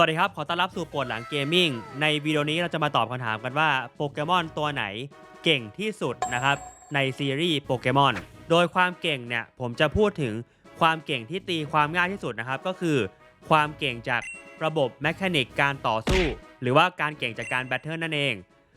สวัสดีครับ ขอต้อนรับสู่ปวดหลังเกมมิ่ง ในวิดีโอนี้เราจะมาตอบคำถามกันว่าโปเกมอนตัวไหนเก่งที่สุดนะครับ ในซีรีส์โปเกมอน โดยความเก่งเนี่ย ผมจะพูดถึงความเก่งที่ตีความง่ายที่สุดนะครับ ก็คือความเก่งจากระบบแมคานิกการต่อสู้ หรือว่าการเก่งจากการแบทเทิลนั่นเอง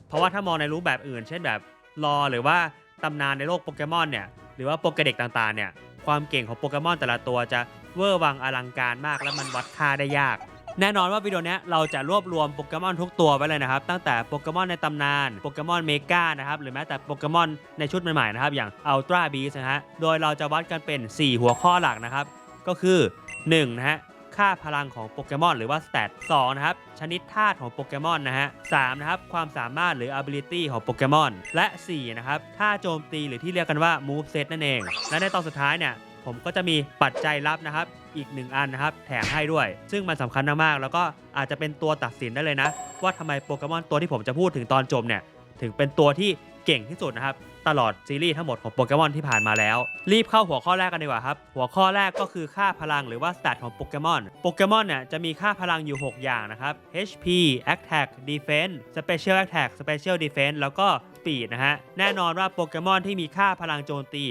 เพราะว่าถ้ามองในรูปแบบอื่น เช่นแบบรอหรือว่าตำนานในโลกโปเกมอนเนี่ย หรือว่าโปเกเด็กต่างๆเนี่ย ความเก่งของโปเกมอนแต่ละตัวจะเวอร์วังอลังการมากและมันวัดค่าได้ยาก แน่นอนว่าวิดีโอนี้เราจะรวบรวมโปเกมอนทุกตัวไว้เลยนะครับ ตั้งแต่โปเกมอนในตำนานโปเกมอนเมกานะครับหรือแม้แต่โปเกมอนในชุดใหม่ๆนะครับอย่างอัลตร้าบีสนะฮะโดยเราจะวัดกันเป็น 4 หัวข้อหลักนะครับ ก็คือ1นะฮะค่าพลังของโปเกมอนหรือว่าสเตต2นะครับ ชนิดธาตุของโปเกมอนนะฮะ3นะครับ ความสามารถหรือ ability ของโปเกมอน และ 4 นะครับท่าโจมตีหรือที่เรียกกันว่า move set นั่นเอง และในตอนสุดท้ายเนี่ย ผมก็จะมีปัจจัยลับนะครับ อีกหนึ่งอันนะครับ แถมให้ด้วย ซึ่งมันสำคัญมากๆแล้วก็อาจจะเป็นตัวตัดสินได้เลยนะ ว่าทำไมโปเกมอนตัวที่ผมจะพูดถึงตอนจบเนี่ยถึงเป็นตัวที่เก่งที่สุดนะครับ ตลอดซีรีส์ทั้งหมดของโปเกมอนที่ผ่านมาแล้ว รีบเข้าหัวข้อแรกกันดีกว่าครับ หัวข้อแรกก็คือค่าพลังหรือว่าส t ต t ของโปเกมอนโปเกมอนเนี่ยจะมีค่าพลังอยู่ 6 อย่างนะครับ HP Attack Defense Special Attack Special Defense แล้วก็ Speed นะฮะแน่นอนว่าโปเกมอนที่มีค่าพลังโจมตี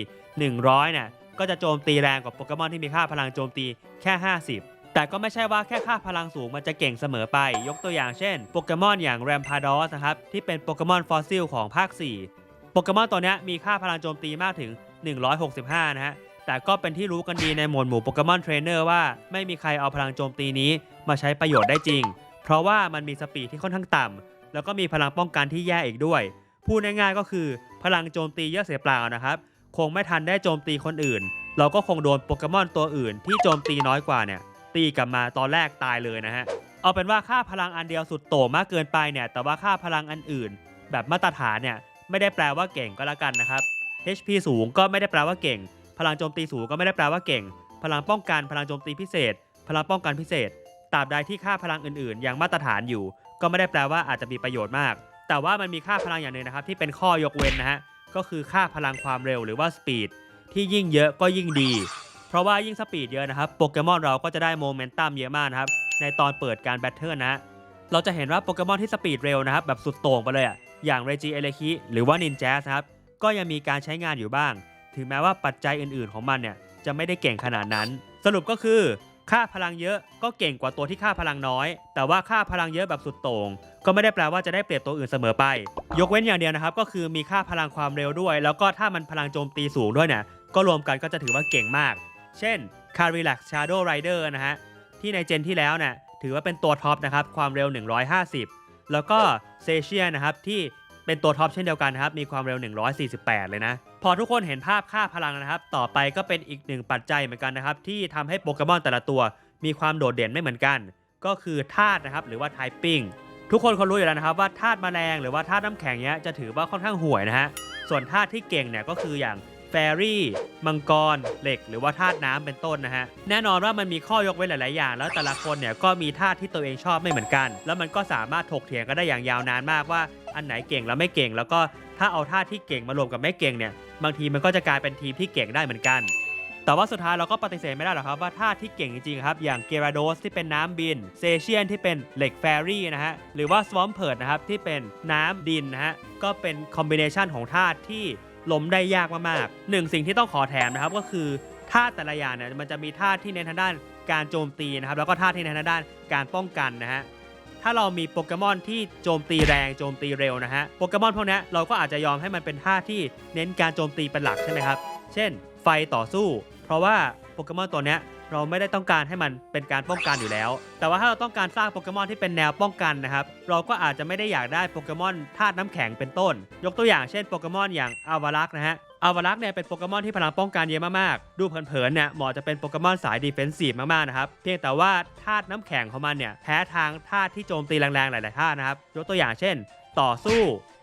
100เนี่ย ก็จะโจมตีแรงกว่าโปเกมอนที่มีค่าพลังโจมตีแค่ 50 แต่ก็ไม่ใช่ว่าแค่ค่าพลังสูงมันจะเก่งเสมอไป ยกตัวอย่างเช่นโปเกมอนอย่างแรมพาดอสนะครับที่เป็นโปเกมอนฟอสซิลของภาค 4 โปเกมอนตัวนี้มีค่าพลังโจมตีมากถึง 165 นะฮะแต่ก็เป็นที่รู้กันดีในหมวดหมู่โปเกมอนเทรนเนอร์ว่าไม่มีใครเอาพลังโจมตีนี้มาใช้ประโยชน์ได้จริง เพราะว่ามันมีสปีดที่ค่อนข้างต่ำแล้วก็มีพลังป้องกันที่แย่อีกด้วยพูดง่ายๆก็คือพลังโจมตีเยอะเสียเปล่านะครับ คงไม่ทันได้โจมตีคนอื่น เราก็คงโดนโปเกมอนตัวอื่น ที่โจมตีน้อยกว่าเนี่ย ตีกลับมาตอนแรกตายเลยนะฮะ เอาเป็นว่าค่าพลังอันเดียวสุดโต่งมากเกินไปเนี่ย แต่ว่าค่าพลังอันอื่น แบบมาตรฐานเนี่ยไม่ได้แปลว่าเก่งก็แล้วกันนะครับ HP สูงก็ไม่ได้แปลว่าเก่ง พลังโจมตีสูงก็ไม่ได้แปลว่าเก่ง พลังป้องกันพลังโจมตีพิเศษ พลังป้องกันพิเศษตราบใดที่ค่าพลังอื่นๆ ยังมาตรฐานอยู่ ก็ไม่ได้แปลว่าอาจจะมีประโยชน์มาก แต่ว่ามันมีค่าพลังอย่างหนึ่งนะครับที่เป็นข้อยกเว้นนะฮะ ก็คือค่าพลังความเร็วหรือว่าสปีดที่ยิ่งเยอะก็ยิ่งดี เพราะว่ายิ่งสปีดเยอะนะครับโปเกมอนเราก็จะได้โมเมนตัมเยอะมากนะครับในตอนเปิดการแบทเทิลนะเราจะเห็นว่าโปเกมอนที่สปีดเร็วนะครับแบบสุดโต่งไปเลยอะอย่างเรจิเอเลคิหรือว่านินแจ z นะครับก็ยังมีการใช้งานอยู่บ้าง ถึงแม้ว่าปัจจัยอื่นๆของมันเนี่ยจะไม่ได้เก่งขนาดนั้น สรุปก็คือ ค่าพลังเยอะก็เก่งกว่าตัวที่ค่าพลังน้อย แต่ว่าค่าพลังเยอะแบบสุดโต่งก็ไม่ได้แปลว่าจะได้เปรียบตัวอื่นเสมอไป ยกเว้นอย่างเดียวนะครับ ก็คือมีค่าพลังความเร็วด้วย แล้วก็ถ้ามันพลังโจมตีสูงด้วยเนี่ยก็รวมกันก็จะถือว่าเก่งมาก เช่น c a r i l a x Shadow Rider นะฮะที่ในเจนที่แล้วเนี่ยถือว่าเป็นตัวท็อปนะครับความเร็ว 150 แล้วก็เซเชียนะครับที่ เป็นตัวท็อปเช่นเดียวกันนะครับ มีความเร็ว 148 เลยนะ พอทุกคนเห็นภาพค่าพลังนะครับ ต่อไปก็เป็นอีกหนึ่งปัจจัยเหมือนกันนะครับ ที่ทำให้โปเกมอนแต่ละตัว มีความโดดเด่นไม่เหมือนกัน ก็คือธาตุนะครับ หรือว่า typing ทุกคนเขารู้อยู่แล้วนะครับว่าธาตุแมลงหรือว่าธาตุน้ำแข็งเนี้ยจะถือว่าค่อนข้างห่วยนะฮะ ส่วนธาตุที่เก่งเนี่ยก็คืออย่างแฟรี่มังกร เหล็ก หรือว่าธาตุน้ำเป็นต้นนะฮะ แน่นอนว่ามันมีข้อยกเว้นหลาย ๆ อย่าง แล้วแต่ละคนเนี่ยก็มีธาตุที่ตัวเองชอบไม่เหมือนกัน แล้วมันก็สามารถถกเถียงกันได้อย่างยาวนานมากว่า อันไหนเก่งแล้วไม่เก่ง แล้วก็ถ้าเอาธาที่เก่งมารวมกับไม่เก่งเนี่ยบางทีมันก็จะกลายเป็นทีมที่เก่งได้เหมือนกัน แต่ว่าสุดท้ายเราก็ปฏิเสธไม่ได้หรอกครับว่าธาที่เก่งจริงๆครับอย่างเกราโดสที่เป็นน้ำบินเซเชียนที่เป็นเหล็กแฟรี่นะฮะหรือว่าสวอมเพิร์ดนะครับที่เป็นน้ำดินนะฮะก็เป็นคอมบิเนชันของธาที่ล้มได้ยากมากๆหนึ่งสิ่งที่ต้องขอแถมนะครับก็คือธาแต่ละอย่างเนี่ยมันจะมีธาที่เน้นทางด้านการโจมตีนะครับแล้วก็ธาที่เน้นทางด้านการป้องกันนะฮะ ถ้าเรามีโปเกมอนที่โจมตีแรงโจมตีเร็วนะฮะโปเกมอนพวกนี้เราก็อาจจะยอมให้มันเป็นท่าที่เน้นการโจมตีเป็นหลักใช่ไหมครับ เช่น ไฟต่อสู้ เพราะว่าโปเกมอนตัวนี้เราไม่ได้ต้องการให้มันเป็นการป้องกันอยู่แล้ว แต่ว่าถ้าเราต้องการสร้างโปเกมอนที่เป็นแนวป้องกันนะครับ เราก็อาจจะไม่ได้อยากได้โปเกมอนธาตุน้ำแข็งเป็นต้น ยกตัวอย่างเช่นโปเกมอนอย่างอาวารักนะฮะ อาวารักเนี่ยเป็นโปเกมอนที่พลังป้องกันเยอะมากๆ ดูเผินๆเนี่ยเหมาะจะเป็นโปเกมอนสายดีเฟนซีฟมากๆนะครับ เพียงแต่ว่าธาตุน้ำแข็งของมันเนี่ยแพ้ทางธาตุที่โจมตีแรงๆ หลายๆธาตุนะครับ ยกตัวอย่างเช่น ต่อสู้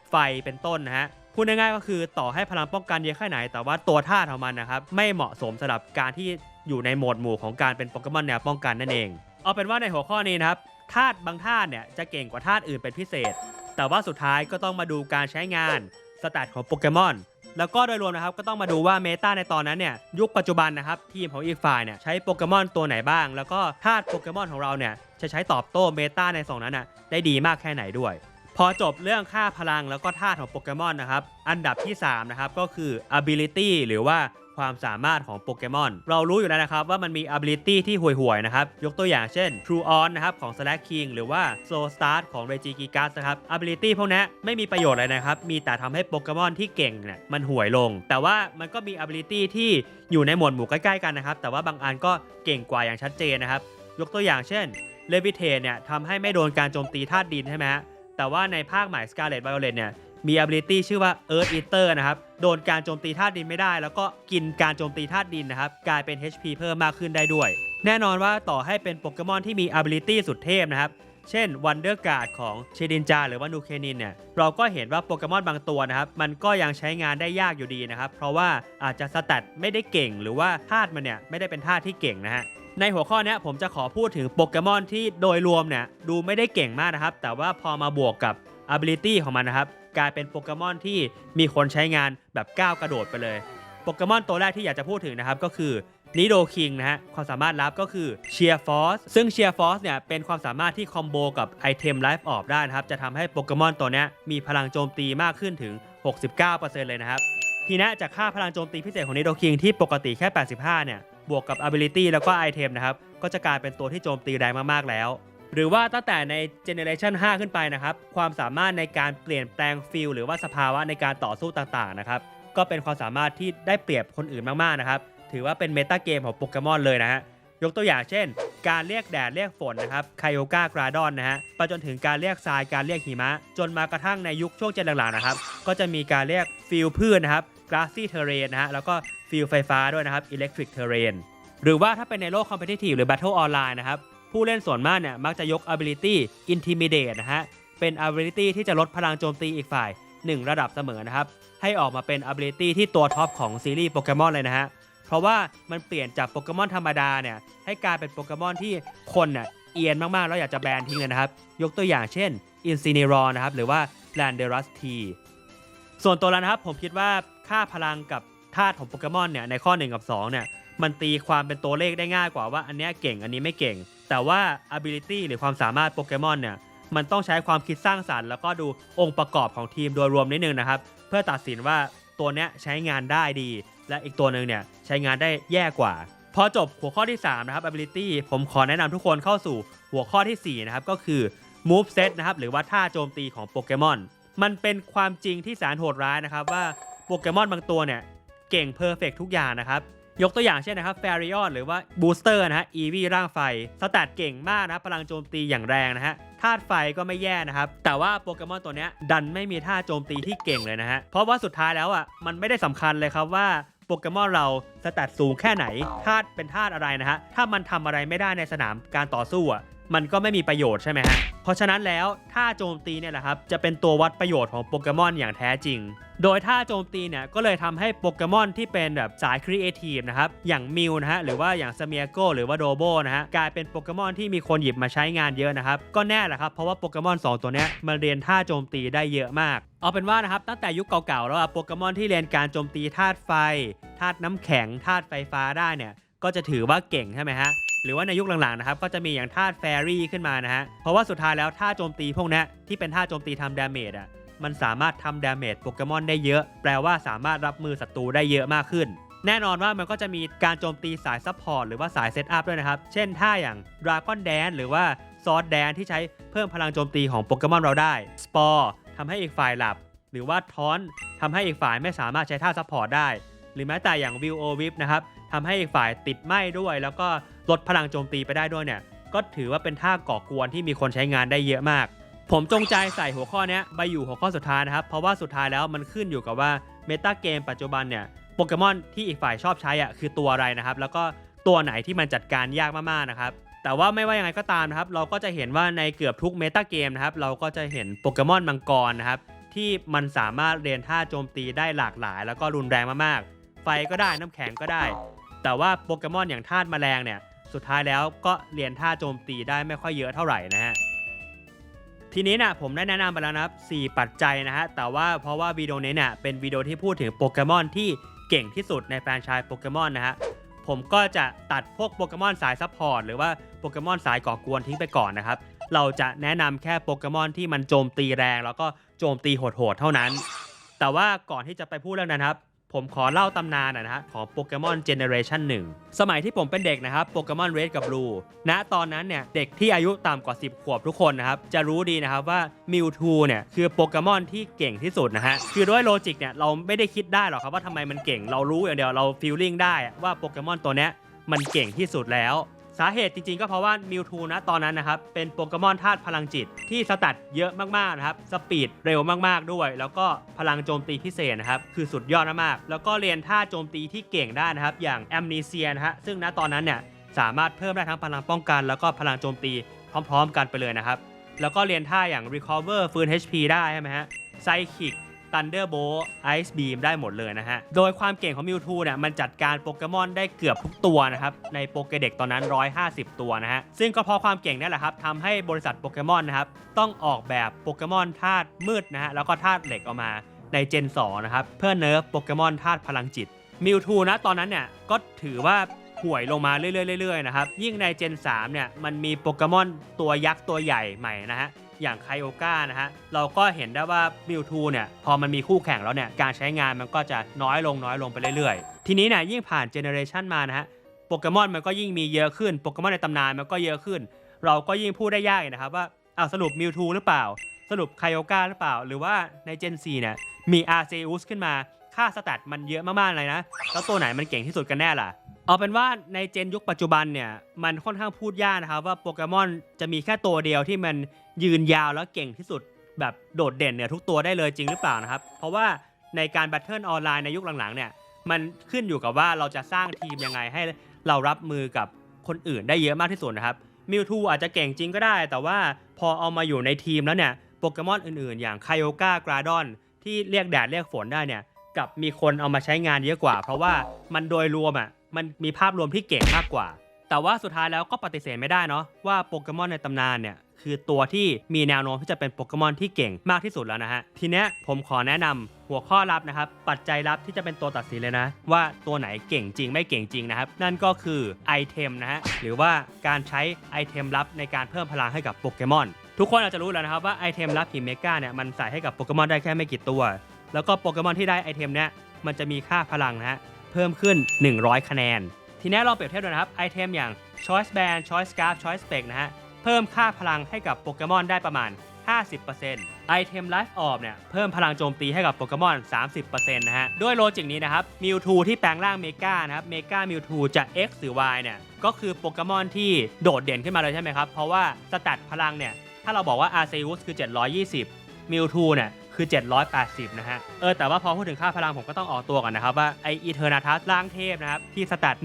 ไฟเป็นต้นนะฮะพูดง่ายๆก็คือต่อให้พลังป้องกันเยอะแค่ไหน แต่ว่าตัวธาตุของมันนะครับไม่เหมาะสมสำหรับการที่อยู่ในโหมดหมู่ของการเป็นโปเกมอนแนวป้องกันนั่นเอง เอาเป็นว่าในหัวข้อนี้นะครับธาตุบางธาตุเนี่ยจะเก่งกว่าธาตุอื่นเป็นพิเศษ แต่ว่าสุดท้ายก็ต้องมาดูการใช้งานสแตทของโปเกมอน แล้วก็โดยรวมนะครับก็ต้องมาดูว่าเมตาในตอนนั้นเนี่ยยุคปัจจุบันนะครับทีมของอีกฝ่ายเนี่ยใช้โปเกมอนตัวไหนบ้าง แล้วก็ธาตุโปเกมอนของเราเนี่ยจะใช้ตอบโต้เมตาในสองนั้นน่ะได้ดีมากแค่ไหนด้วย พอจบเรื่องค่าพลังแล้วก็ธาตุของโปเกมอนนะครับ อันดับที่ 3 นะครับ ก็คือ ability หรือว่าความสามารถของโปเกมอน เรารู้อยู่แล้วนะครับว่ามันมี ability ที่ห่วยๆนะครับ ยกตัวอย่างเช่น True On นะครับของ Slash King หรือว่า Slow Start ของ Regigigas นะครับ ability พวกนี้ไม่มีประโยชน์อะไรนะครับ มีแต่ทำให้โปเกมอนที่เก่งเนี่ยมันห่วยลง แต่ว่ามันก็มี ability ที่อยู่ในหมวดหมู่ใกล้ๆกันนะครับ แต่ว่าบางอันก็เก่งกว่าอย่างชัดเจนนะครับ ยกตัวอย่างเช่น Levitate เนี่ยทำให้ไม่โดนการโจมตีธาตุดินใช่ไหมฮะ แต่ว่าในภาคใหม่ Scarlet Violet เนี่ยมี ability ชื่อว่า Earth Eater นะครับ โดนการโจมตีธาตุดินไม่ได้ แล้วก็กินการโจมตีธาตุดินนะครับ กลายเป็น HP เพิ่มมากขึ้นได้ด้วย แน่นอนว่าต่อให้เป็นโปเกมอนที่มี ability สุดเทพนะครับ เช่น Wonder Guard ของเชดินจาหรือว่านูเคนินเนี่ย เราก็เห็นว่าโปเกมอนบางตัวนะครับ มันก็ยังใช้งานได้ยากอยู่ดีนะครับ เพราะว่าอาจจะสแตทไม่ได้เก่ง หรือว่าธาตุมันเนี่ยไม่ได้เป็นธาตุที่เก่งนะฮะ ในหัวข้อนี้ผมจะขอพูดถึงโปเกมอนที่โดยรวมเนี่ยดูไม่ได้เก่งมากนะครับ แต่ว่าพอมาบวกกับ ability ของมันนะครับ กลายเป็นโปเกมอนที่มีคนใช้งานแบบก้าวกระโดดไปเลยโปเกมอนตัวแรกที่อยากจะพูดถึงนะครับก็คือนิโดคิงนะฮะความสามารถลับก็คือเชียร์ฟอสซึ่งเชียร์ฟอสเนี่ยเป็นความสามารถที่คอมโบกับไอเทมไลฟ์ออฟได้นะครับ จะทำให้โปเกมอนตัวนี้มีพลังโจมตีมากขึ้นถึง 69%เลยนะครับ ทีนี้จากค่าพลังโจมตีพิเศษของนิโดคิงที่ปกติแค่ 85 เนี่ย บวกกับ ability แล้วก็ไอเทมนะครับ ก็จะกลายเป็นตัวที่โจมตีแรงมากๆแล้ว หรือว่าตั้งแต่ในเจเนเรชัน5ขึ้นไปนะครับ ความสามารถในการเปลี่ยนแปลงฟิลหรือว่าสภาวะในการต่อสู้ต่างๆนะครับ ก็เป็นความสามารถที่ได้เปรียบคนอื่นมากๆนะครับ ถือว่าเป็นเมตาเกมของโปเกมอนเลยนะฮะ ยกตัวอย่างเช่น การเรียกแดดเรียกฝนนะครับไคโอกากราดอนนะฮะ ไปจนถึงการเรียกทราย การเรียกหิมะ จนมากระทั่งในยุคช่วงเจนหลังๆนะครับ ก็จะมีการเรียกฟิลพืชนะครับ grassy terrain นะฮะ แล้วก็ฟิลไฟฟ้าด้วยนะครับ electric terrain หรือว่าถ้าเป็นในโลก competitive หรือ battle online นะครับ ผู้เล่นส่วนมากเนี่ย มักจะยก ability intimidate นะฮะ เป็น ability ที่จะลดพลังโจมตีอีกฝ่าย 1 ระดับเสมอนะครับ ให้ออกมาเป็น ability ที่ตัวท็อปของซีรีส์โปเกมอนเลยนะฮะ เพราะว่ามันเปลี่ยนจากโปเกมอนธรรมดาเนี่ย ให้กลายเป็นโปเกมอนที่คนน่ะเอียนมากๆ แล้วอยากจะแบนทิ้งเลยนะครับ ยกตัวอย่างเช่น Incineroar นะครับ หรือว่า Landorus T ส่วนตัวแล้วนะครับผมคิดว่า ค่าพลังกับธาตุของโปเกมอนเนี่ยในข้อ 1 กับ 2 เนี่ย มันตีความเป็นตัวเลขได้ง่ายกว่าว่าอันนี้เก่งอันนี้ไม่เก่ง แต่ว่า ability หรือความสามารถโปเกมอนเนี่ยมันต้องใช้ความคิดสร้างสรรค์ แล้วก็ดูองค์ประกอบของทีมโดยรวมนิดนึงนะครับ เพื่อตัดสินว่าตัวเนี้ยใช้งานได้ดี และอีกตัวหนึ่งเนี่ยใช้งานได้แย่กว่า พอจบหัวข้อที่ 3 นะครับ ability ผมขอแนะนำทุกคนเข้าสู่หัวข้อทีสี่4 นะครับ ก็คือ move set นะครับหรือว่าท่าโจมตีของโปเกมอนมันเป็นความจริงที่แสนโหดร้ายนะครับว่า โปเกมอนบางตัวเนี่ย เก่งเพอร์เฟกทุกอย่างนะครับ ยกตัวอย่างเช่นนะครับ f a r i o n หรือว่า Booster นะฮะ EV ร่างไฟ สแตทเก่งมากนะพลังโจมตีอย่างแรงนะฮะธาตุไฟก็ไม่แย่นะครับ แต่ว่าโปเกมอนตัวเนี้ยดันไม่มีท่าโจมตีที่เก่งเลยนะฮะ เพราะว่าสุดท้ายแล้วอะมันไม่ได้สำคัญเลยครับว่าโปเกมอนเราสแตทสูงแค่ไหนธาตุเป็นธาตุอะไรนะฮะ ถ้ามันทำอะไรไม่ได้ในสนามการต่อสู้อะ มันก็ไม่มีประโยชน์ใช่ไหมฮะ เพราะฉะนั้นแล้วท่าโจมตีเนี่ยแหละครับจะเป็นตัววัดประโยชน์ของโปเกมอนอย่างแท้จริง โดยท่าโจมตีเนี่ยก็เลยทำให้โปเกมอนที่เป็นแบบสายครีเอทีฟนะครับอย่างมิวนะฮะหรือว่าอย่างสเมียโกหรือว่าโดโบนะฮะกลายเป็นโปเกมอนที่มีคนหยิบมาใช้งานเยอะนะครับก็แน่แหละครับเพราะว่าโปเกมอน2 ตัวนี้มันเรียนท่าโจมตีได้เยอะมากเอาเป็นว่านะครับตั้งแต่ยุคเก่าๆแล้วอะโปเกมอนที่เรียนการโจมตีธาตุไฟธาตุน้ำแข็งธาตุไฟฟ้าได้เนี่ย ก็จะถือว่าเก่งใช่ไหมฮะหรือว่าในยุคหลังๆนะครับก็จะมีอย่างธาตุแฟรี่ขึ้นมานะฮะเพราะว่าสุดท้ายแล้วท่าโจมตีพวกนี้ที่เป็นท่าโจมตีทำดาเมจอะมันสามารถทำดาเมจโปเกมอนได้เยอะ แปลว่าสามารถรับมือศัตรูได้เยอะมากขึ้น แน่นอนว่ามันก็จะมีการโจมตีสายซัพพอร์ตหรือว่าสายเซตอัพด้วยนะครับ เช่นท่าอย่าง Dragon Dance หรือว่า Sword Dance ที่ใช้เพิ่มพลังโจมตีของโปเกมอนเราได้ Spore ทำให้อีกฝ่ายหลับ หรือว่าทอนทำให้อีกฝ่ายไม่สามารถใช้ท่าซัพพอร์ตได้ หรือแม้แต่อย่าง Will o Whip นะครับ ทำให้อีกฝ่ายติดไหม้ด้วย แล้วก็ลดพลังโจมตีไปได้ด้วยเนี่ย ก็ถือว่าเป็นท่าก่อกวนที่มีคนใช้งานได้เยอะมาก ผมจงใจใส่หัวข้อนี้ไปอยู่หัวข้อสุดท้ายนะครับ เพราะว่าสุดท้ายแล้วมันขึ้นอยู่กับว่าเมตาเกมปัจจุบันเนี่ยโปเกมอนที่อีกฝ่ายชอบใช้อะคือตัวอะไรนะครับ แล้วก็ตัวไหนที่มันจัดการยากมากๆนะครับแต่ว่าไม่ว่ายังไงก็ตามนะครับ เราก็จะเห็นว่าในเกือบทุกเมตาเกมนะครับ เราก็จะเห็นโปเกมอนมังกรนะครับ ที่มันสามารถเรียนท่าโจมตีได้หลากหลาย แล้วก็รุนแรงมากๆ ไฟก็ได้น้ำแข็งก็ได้ แต่ว่าโปเกมอนอย่างธาตุแมลงเนี่ย สุดท้ายแล้วก็เรียนท่าโจมตีได้ไม่ค่อยเยอะเท่าไหร่นะฮะทีนี้นะผมได้แนะนำไปแล้วนะครับ4ปัจจัยนะฮะแต่ว่าเพราะว่าวิดีโอนี้เนี่ยเป็นวิดีโอที่พูดถึงโปเกมอนที่เก่งที่สุดในแฟรนไชส์โปเกมอนนะฮะผมก็จะตัดพวกโปเกมอนสายซัพพอร์ตหรือว่าโปเกมอนสายก่อกวนทิ้งไปก่อนนะครับ เราจะแนะนำแค่โปเกมอนที่มันโจมตีแรง แล้วก็โจมตีโหดๆเท่านั้น แต่ว่าก่อนที่จะไปพูดเรื่องนั้นครับ ผมขอเล่าตำนานนะฮะของโปเกมอนเจเนเรชันหนึ่งสมัยที่ผมเป็นเด็กนะครับโปเกมอนเรดกับบลูณตอนนั้นเนี่ยเด็กที่อายุต่ำกว่า 10 ขวบทุกคนนะครับ จะรู้ดีนะครับว่ามิวทูเนี่ยคือโปเกมอนที่เก่งที่สุดนะฮะ คือด้วยโลจิกเนี่ยเราไม่ได้คิดได้หรอกครับว่าทำไมมันเก่ง เรารู้อย่างเดียวเราฟีลลิ่งได้ว่าโปเกมอนตัวเนี้ยมันเก่งที่สุดแล้ว สาเหตุจริงๆ ก็เพราะว่ามิวทูนะตอนนั้นนะครับ เป็นโปเกมอนธาตุพลังจิต ที่สตัดเยอะมากๆนะครับ สปีดเร็วมากๆด้วย แล้วก็พลังโจมตีพิเศษนะครับ คือสุดยอดมากๆแล้วก็เรียนท่าโจมตีที่เก่งได้นะครับ อย่างแอมเนเซียนะฮะซึ่งณตอนนั้นเนี่ยสามารถเพิ่มได้ทั้งพลังป้องกัน แล้วก็พลังโจมตีพร้อม ๆ กันไปเลยนะครับ แล้วก็เรียนท่าอย่าง recover ฟื้น HP ได้ใช่ไหมฮะไซคิก Thunderbolt Ice Beam ได้หมดเลยนะฮะ โดยความเก่งของมิวทูเนี่ยมันจัดการโปเกมอนได้เกือบทุกตัวนะครับ ในโปเกเด็กตอนนั้น 150 ตัวนะฮะ ซึ่งก็เพราะความเก่งนี่นแหละครับทำให้บริษัทโปเกมอนนะครับ ต้องออกแบบโปเกมอนธาตุมืดนะฮะ แล้วก็ธาตุเหล็กออกมาในเจน 2 นะครับ เพื่อเนิร์ฟโปเกมอนธาตุพลังจิตมิวทูนะตอนนั้นเนี่ยก็ถือว่าห่วยลงมาเรื่อยๆๆๆนะครับ ยิ่งในเจน 3 เนี่ย มันมีโปเกมอนตัวยักษ์ตัวใหญ่ใหม่นะฮะ อย่างไคโอกานะฮะ เราก็เห็นได้ว่ามิวทูเนี่ยพอมันมีคู่แข่งแล้วเนี่ยการใช้งานมันก็จะน้อยลงน้อยลงไปเรื่อยๆ ทีนี้เนี่ยยิ่งผ่านเจเนอเรชันมานะฮะโปเกมอนมันก็ยิ่งมีเยอะขึ้นโปเกมอนในตำนานมันก็เยอะขึ้น เราก็ยิ่งพูดได้ยากนะครับว่าอ้าวสรุปมิวทูหรือเปล่า สรุปไคโอกาหรือเปล่า หรือว่าในเจน4เนี่ยมีอาร์เซอุสขึ้นมาค่าสแตทมันเยอะมากๆเลยนะ แล้วตัวไหนมันเก่งที่สุดกันแน่ล่ะ เอาเป็นว่าในเจนยุคปัจจุบันเนี่ยมันค่อนข้างพูดยากนะครับว่าโปเกมอนจะมีแค่ตัวเดียวที่มันยืนยาวแล้วเก่งที่สุดแบบโดดเด่นเนี่ยทุกตัวได้เลยจริงหรือเปล่านะครับ เพราะว่าในการแบทเทิลออนไลน์ในยุคหลังๆเนี่ยมันขึ้นอยู่กับว่าเราจะสร้างทีมยังไงให้เรารับมือกับคนอื่นได้เยอะมากที่สุดนะครับมิวทูอาจจะเก่งจริงก็ได้ แต่ว่าพอเอามาอยู่ในทีมแล้วเนี่ยโปเกมอนอื่นๆ อย่างไคโอกากราดอนที่เรียกแดดเรียกฝนได้เนี่ยกับมีคนเอามาใช้งานเยอะกว่า เพราะว่ามันโดยรวมอะ มันมีภาพรวมที่เก่งมากกว่า แต่ว่าสุดท้ายแล้วก็ปฏิเสธไม่ได้เนาะว่าโปเกมอนในตำนานเนี่ยคือตัวที่มีแนวโน้มที่จะเป็นโปเกมอนที่เก่งมากที่สุดแล้วนะฮะ ทีเนี้ยผมขอแนะนำหัวข้อลับนะครับ ปัจจัยลับที่จะเป็นตัวตัดสินเลยนะ ว่าตัวไหนเก่งจริงไม่เก่งจริงนะครับ นั่นก็คือไอเทมนะฮะ หรือว่าการใช้ไอเทมลับในการเพิ่มพลังให้กับโปเกมอน ทุกคนอาจจะรู้แล้วนะครับว่าไอเทมลับหิมเมกาเนี่ยมันใส่ให้กับโปเกมอนได้แค่ไม่กี่ตัว แล้วก็โปเกมอนที่ได้ไอเทมเนี้ยมันจะมีค่าพลังนะฮะ พิ่มขึ้น 100 คะแนน ทีนี้เราเปรียบเทียบดูนะครับ ไอเทมอย่าง Choice Band Choice Scarf Choice Spec นะฮะ เพิ่มค่าพลังให้กับโปเกมอนได้ประมาณ 50%ไอเทม Life Orb เนี่ย เพิ่มพลังโจมตีให้กับโปเกมอน 30%นะฮะ ด้วยโลจิกนี้นะครับ มิวทูที่แปลงร่างเมกานะครับ เมกามิวทูจะ X หรือ Y เนี่ย ก็คือโปเกมอนที่โดดเด่นขึ้นมาเลยใช่ไหมครับ เพราะว่าสแตทพลังเนี่ย ถ้าเราบอกว่า Arceus คือ 720มิวทูเนี่ย คือ 780 นะฮะ เออ แต่ว่าพอพูดถึงค่าพลังผมก็ต้องออกตัวก่อนนะครับ ว่าไออีเทอร์นาทัสร่างเทพนะครับ ที่สแตท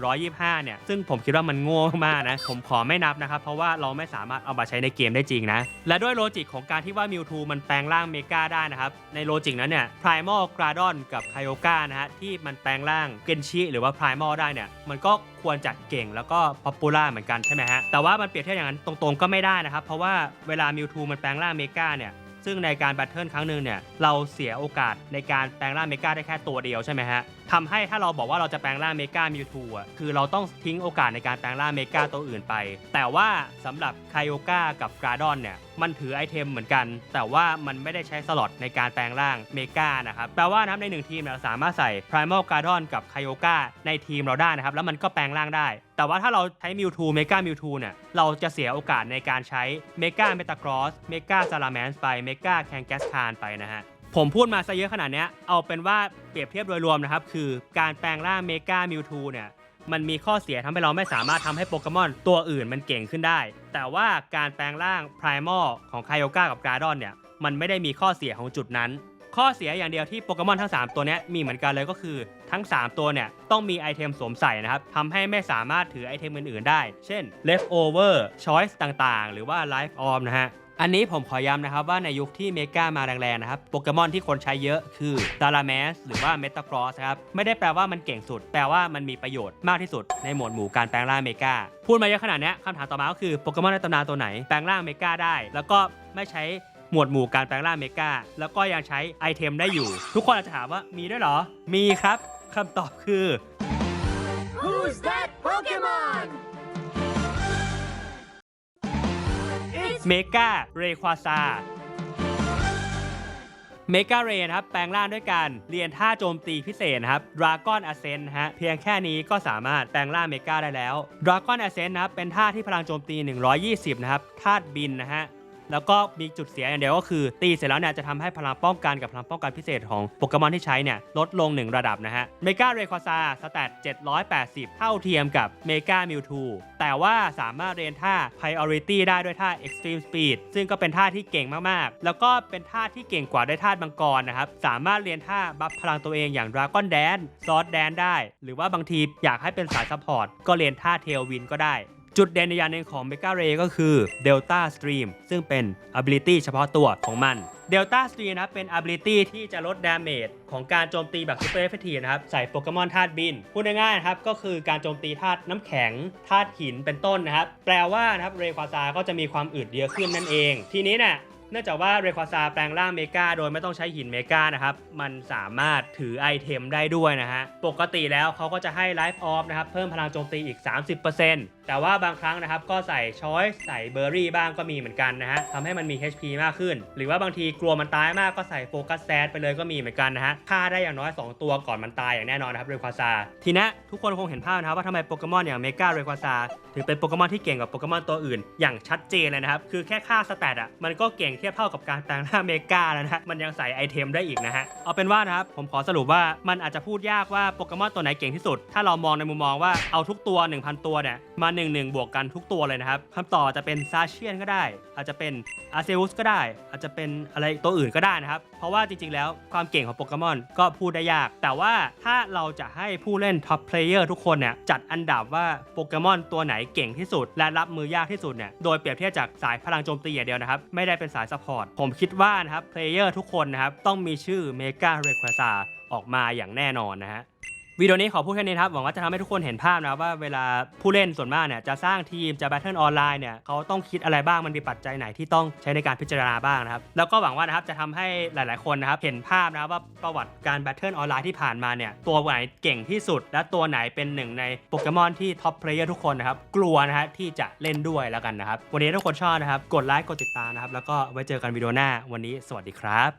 1,125 เนี่ย ซึ่งผมคิดว่ามันโง่มากนะ ผมขอไม่นับนะครับ เพราะว่าเราไม่สามารถเอามาใช้ในเกมได้จริงนะ และด้วยโลจิกของการที่ว่ามิวทูมันแปลงร่างเมกาได้นะครับ ในโลจิกนั้นเนี่ย Primal g r a d o n กับ k y o k a นะฮะที่มันแปลงร่างเกนชิหรือว่า Primal ได้เนี่ยมันก็ควรจัดเก่งแล้วก็ป๊อปปูล่าเหมือนกันใช่ไหมฮะแต่ว่ามันเปรียบเทียบอย่างนั้นตรงๆก็ไม่ได้นะครับเพราะว่าเวลามิวทูมันแปลงร่างเมกาเนี่ย ซึ่งในการแบทเทิลครั้งหนึ่งเนี่ยเราเสียโอกาสในการแปลงร่างเมกาได้แค่ตัวเดียวใช่ไหมฮะ ทำให้ถ้าเราบอกว่าเราจะแปลงร่างเมกามิวทูอะคือเราต้องทิ้งโอกาสในการแปลงร่างเมกาตัวอื่นไป แต่ว่าสำหรับไคโอกากับกราดอนเนี่ยมันถือไอเทมเหมือนกัน แต่ว่ามันไม่ได้ใช้สล็อตในการแปลงร่างเมกานะครับแปลว่านะครับในหนึ่งทีมเราสามารถใส่ Primal g a r d o n กับไคโอกาในทีมเราได้นะครับ แล้วมันก็แปลงร่างได้ แต่ว่าถ้าเราใช้มิวทูเมกามิวทูเนี่ยเราจะเสียโอกาสในการใช้เมกาเมตาครอสเมกาซาลาแมนส์ไปเมกาแคนแกสคานไปนะฮะ ผมพูดมาซะเยอะขนาดนี้เอาเป็นว่าเปรียบเทียบโดยรวมนะครับ คือการแปลงร่างเมกามิวทูเนี่ยมันมีข้อเสียทำให้เราไม่สามารถทำให้โปเกมอนตัวอื่นมันเก่งขึ้นได้ แต่ว่าการแปลงร่างไพรมอลของไคโอกากับกราดอนเนี่ยมันไม่ได้มีข้อเสียของจุดนั้น ข้อเสียอย่างเดียวที่โปเกมอนทั้ง 3 ตัวนี้มีเหมือนกันเลยก็คือทั้ง 3 ตัวเนี่ยต้องมีไอเทมสวมใส่นะครับทำให้ไม่สามารถถือไอเทมอื่นๆได้ เช่น leftover choice ต่างๆ หรือว่า life orb นะฮะ อันนี้ผมขอย้ำนะครับว่าในยุคที่เมกามาแรงๆนะครับโปเกมอนที่คนใช้เยอะคือดาราแมสหรือว่าเมตาครอสครับไม่ได้แปลว่ามันเก่งสุดแปลว่ามันมีประโยชน์มากที่สุดในหมวดหมู่การแปลงร่างเมกาพูดมาเยอะขนาดนี้คำถามต่อมาก็คือโปเกมอนในตำนานตัวไหนแปลงร่างเมกาได้ แล้วก็ไม่ใช้หมวดหมู่การแปลงร่างเมกาแล้วก็ยังใช้ไอเทมได้อยู่ ทุกคนอาจจะถามว่ามีด้วยเหรอ มีครับคำตอบคือ Who's that Pokemon? เมกาเรควาซาเมกาเรนะครับ แปลงร่างด้วยการเรียนท่าโจมตีพิเศษนะครับดราก้อนอาเซนฮะ เพียงแค่นี้ก็สามารถแปลงร่างเมกาได้แล้วดราก้อนอาเซนนะครับ เป็นท่าที่พลังโจมตี 120 นะครับธาตุบินนะฮะ แล้วก็มีจุดเสียอย่างเดียวก็คือ ตีเสร็จแล้วเนี่ยจะทำให้พลังป้องกันกับพลังป้องกันพิเศษของโปเกมอนที่ใช้เนี่ยลดลง 1 ระดับนะฮะเมกาเรควาซาสแตท780 เท่าเทียมกับเมกามิวทูแต่ว่าสามารถเรียนท่า Priority ได้ด้วยท่า Extreme Speed ซึ่งก็เป็นท่าที่เก่งมากๆ แล้วก็เป็นท่าที่เก่งกว่าด้วยท่ามังกรนะครับสามารถเรียนท่าบัฟพลังตัวเองอย่าง Dragon Dance ซอสแดนได้ หรือว่าบางทีอยากให้เป็นสายซัพพอร์ตก็เรียนท่า Tailwind ก็ได้ จุดเด่นในอย่างหนึ่งของ Mega Ray ก็คือ Delta Stream ซึ่งเป็น ability เฉพาะตัวของมัน Delta Stream นะครับเป็น ability ที่จะลด damage ของการโจมตีแบบ Super Effective นะครับ ใส่โปเกมอนธาตุบิน พูดง่ายๆนะครับ ก็คือการโจมตีธาตุน้ำแข็งธาตุหินเป็นต้นนะครับ แปลว่านะครับเรควาซาก็จะมีความอืดเยอะขึ้นนั่นเอง ทีนี้เนี่ย เนื่องจากว่าเรควาซาแปลงร่างเมกาโดยไม่ต้องใช้หินเมกานะครับ มันสามารถถือไอเทมได้ด้วยนะฮะ ปกติแล้วเขาก็จะให้ไลฟ์ออฟนะครับ เพิ่มพลังโจมตีอีก 30%แต่ว่าบางครั้งนะครับ ก็ใส่ช้อยใส่เบอร์รี่บ้างก็มีเหมือนกันนะฮะทำให้มันมี HP มากขึ้น หรือว่าบางทีกลัวมันตายมากก็ใส่โฟกัสแซดไปเลยก็มีเหมือนกันนะฮะฆ่าได้อย่างน้อย 2 ตัวก่อนมันตายอย่างแน่นอนนะครับเรควาซาทีนี้ทุกคนคงเห็นภาพนะครับว่าทำไมโปเกมอนอย่างเมกาเรควาซาถึงเป็นโปเกมอนที่เก่งกว่าโปเกมอนตัวอื่น อย่างชัดเจนเลยนะครับคือแค่ค่าสแตทอะมันก็เก่งเทียบเท่ากับการแปลงร่างเมกาแล้วนะฮะมันยังใส่ไอเทมได้อีกนะฮะเอาเป็นว่านะครับผมขอสรุปว่ามันอาจจะพูดยากว่าโปเกมอนตัวไหนเก่งที่สุด ถ้าเรามองในมุมมองว่าเอาทุกตัว 1,000 ตัวเนี่ยมา 1 1 บวกกันทุกตัวเลยนะครับคำตอบอาจจะเป็นซาเชียนก็ได้ อาจจะเป็นอาเซอุสก็ได้ อาจจะเป็นอะไรตัวอื่นก็ได้นะครับเพราะว่าจริงๆ แล้วความเก่งของโปเกมอนก็พูดได้ยาก แต่ว่าถ้าเราจะให้ผู้เล่นท็อปเพลเยอร์ทุกคนเนี่ยจัดอันดับว่าโปเกมอนตัวไหนเก่งที่สุด และรับมือยากที่สุดเนี่ยโดยเปรียบเทียบจากสายพลังโจมตีอย่างเดียวนะครับ ไม่ได้เป็นสายซัพพอร์ตผมคิดว่านะครับเพลเยอร์ทุกคนนะครับต้องมีชื่อเมกาเรควาซาออกมาอย่างแน่นอนนะฮะ วิดีโอนี้ขอพูดแค่นี้ครับ หวังว่าจะทำให้ทุกคนเห็นภาพนะครับว่าเวลาผู้เล่นส่วนมากเนี่ยจะสร้างทีมจะแบทเทิลออนไลน์เนี่ยเขาต้องคิดอะไรบ้างมันมีปัจจัยไหนที่ต้องใช้ในการพิจารณาบ้างนะครับ แล้วก็หวังว่านะครับจะทำให้หลาย ๆคนนะครับเห็นภาพนะครับว่าประวัติการแบทเทิลออนไลน์ที่ผ่านมาเนี่ยตัวไหนเก่งที่สุด และตัวไหนเป็นหนึ่งในโปเกมอนที่ท็อปเพลเยอร์ทุกคนนะครับกลัวนะฮะที่จะเล่นด้วยแล้วกันนะครับวันนี้ถ้าทุกคนชอบนะครับกดไลค์กดติดตามนะครับแล้วก็ไว้เจอกันวิดีโอหน้าวันนี้สวัสดีครับ